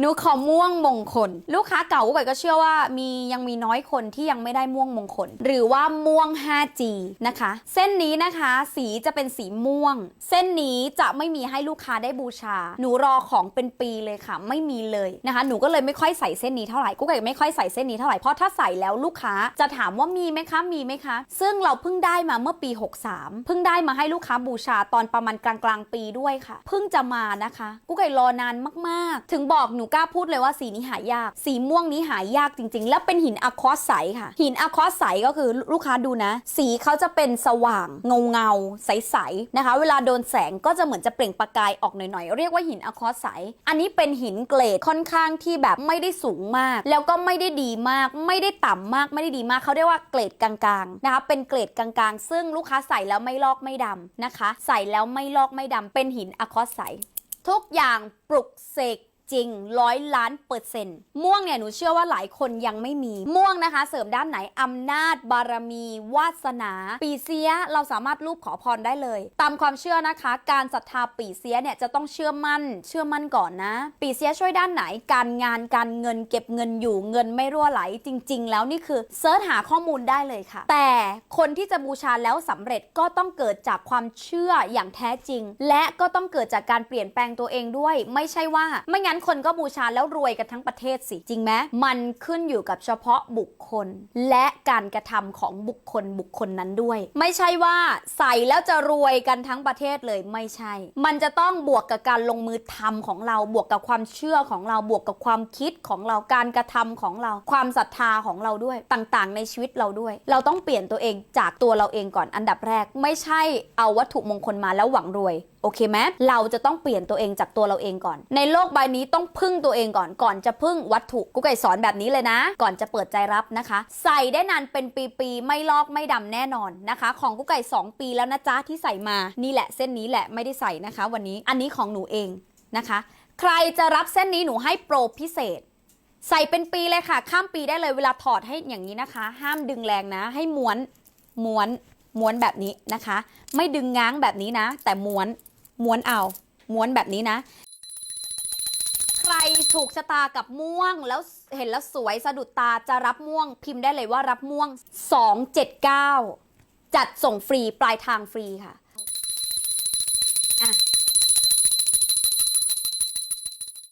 หนูขอม่วงมงคล ลูกค้าเก่ากุ๊กไก่ก็เชื่อว่ามียังมีน้อยคนที่ยังไม่ได้ม่วงมงคล หรือว่าม่วง 5G นะคะ เส้นนี้นะคะสีจะเป็นสีม่วง เส้นนี้จะไม่มีให้ลูกค้าได้บูชา หนูรอของเป็นปีเลยค่ะ ไม่มีเลยนะคะ หนูก็เลยไม่ค่อยใส่เส้นนี้เท่าไหร่กุ๊กไก่ไม่ค่อยใส่เส้นนี้เท่าไหร่เพราะถ้าใส่แล้วลูกค้าจะถามว่ามีไหมคะมีไหมคะ ซึ่งเราเพิ่งได้มาเมื่อปี 63 เพิ่งได้มาให้ลูกค้าบูชาตอนประมาณกลางกลางปีด้วยค่ะ เพิ่งจะมานะคะกุ๊กไก่รอนานมาก ๆ ถึงบอกหนูกล้าพูดเลยว่าสีนี้หายาก สีม่วงนี้หายากจริง ๆ แล้วเป็นหินอะคอสใสค่ะ หินอะคอสใสก็คือลูกค้าดูนะ สีเขาจะเป็นสว่างเงาเงาใสๆนะคะ เวลาโดนแสงก็จะเหมือนจะเปล่งประกายออกหน่อยๆ เรียกว่าหินอะคอสใส อันนี้เป็นหินเกรดค่อนข้างที่แบบไม่ได้สูงมาก แล้วก็ไม่ได้ดีมาก ไม่ได้ต่ำมากไม่ได้ดีมากเขาเรียกว่าเกรดกลางๆนะคะเป็นเกรดกลางๆ ซึ่งลูกค้าใส่แล้วไม่ลอกไม่ดำนะคะ ใส่แล้วไม่ลอกไม่ดำเป็นหินอะคอสใสทุกอย่างปลุกเสก จริงร้อยล้านเปอร์เซ็นต์ม่วงเนี่ยหนูเชื่อว่าหลายคนยังไม่มี ม่วงนะคะ เสริมด้านไหนอำนาจ บารมี วาสนา ปีเสียเราสามารถรูปขอพรได้เลย ตามความเชื่อนะคะ การศรัทธาปีเสียเนี่ยจะต้องเชื่อมั่น เชื่อมั่นก่อนนะ ปีเสียช่วยด้านไหนการงานการเงินเก็บเงินอยู่เงินไม่รั่วไหลจริง ๆ แล้วนี่คือเซิร์ชหาข้อมูลได้เลยค่ะ แต่คนที่จะบูชาแล้วสำเร็จก็ต้องเกิดจากความเชื่ออย่างแท้จริง และก็ต้องเกิดจากการเปลี่ยนแปลงตัวเองด้วย ไม่ใช่ว่าไม่งั้นคนก็บูชาแล้วรวยกันทั้งประเทศสิ จริงไหมมันขึ้นอยู่กับเฉพาะบุคคล และการกระทำของบุคคลบุคคลนั้นด้วย ไม่ใช่ว่าใส่แล้วจะรวยกันทั้งประเทศเลยไม่ใช่ มันจะต้องบวกกับการลงมือทำของเราบวกกับความเชื่อของเราบวกกับความคิดของเราการกระทำของเรา ความศรัทธาของเราด้วยต่างๆ ในชีวิตเราด้วย เราต้องเปลี่ยนตัวเองจากตัวเราเองก่อนอันดับแรก ไม่ใช่เอาวัตถุมงคลมาแล้วหวังรวย โอเคไหมเราจะต้องเปลี่ยนตัวเองจากตัวเราเองก่อน ในโลกใบนี้ต้องพึ่งตัวเองก่อนก่อนจะพึ่งวัตถุกุ๊กไก่สอนแบบนี้เลยนะ ก่อนจะเปิดใจรับนะคะ ใส่ได้นานเป็นปีๆไม่ลอกไม่ดำแน่นอนนะคะ ของกุ๊กไก่ 2 ปีแล้วนะจ๊ะที่ใส่มานี่แหละเส้นนี้แหละไม่ได้ใส่นะคะ วันนี้อันนี้ของหนูเองนะคะ ใครจะรับเส้นนี้หนูให้โปรพิเศษใส่เป็นปีเลยค่ะ ข้ามปีได้เลยเวลาถอดให้อย่างนี้นะคะ ห้ามดึงแรงนะ ให้ม้วนม้วนม้วนแบบนี้นะคะ ไม่ดึงง้างแบบนี้นะ แต่ม้วน ม้วนเอาม้วนแบบนี้นะ ใครถูกชะตากับม่วงแล้วเห็นแล้วสวยสะดุดตาจะรับม่วง พิมพ์ได้เลยว่ารับม่วง 279 จัดส่งฟรีปลายทางฟรีค่ะ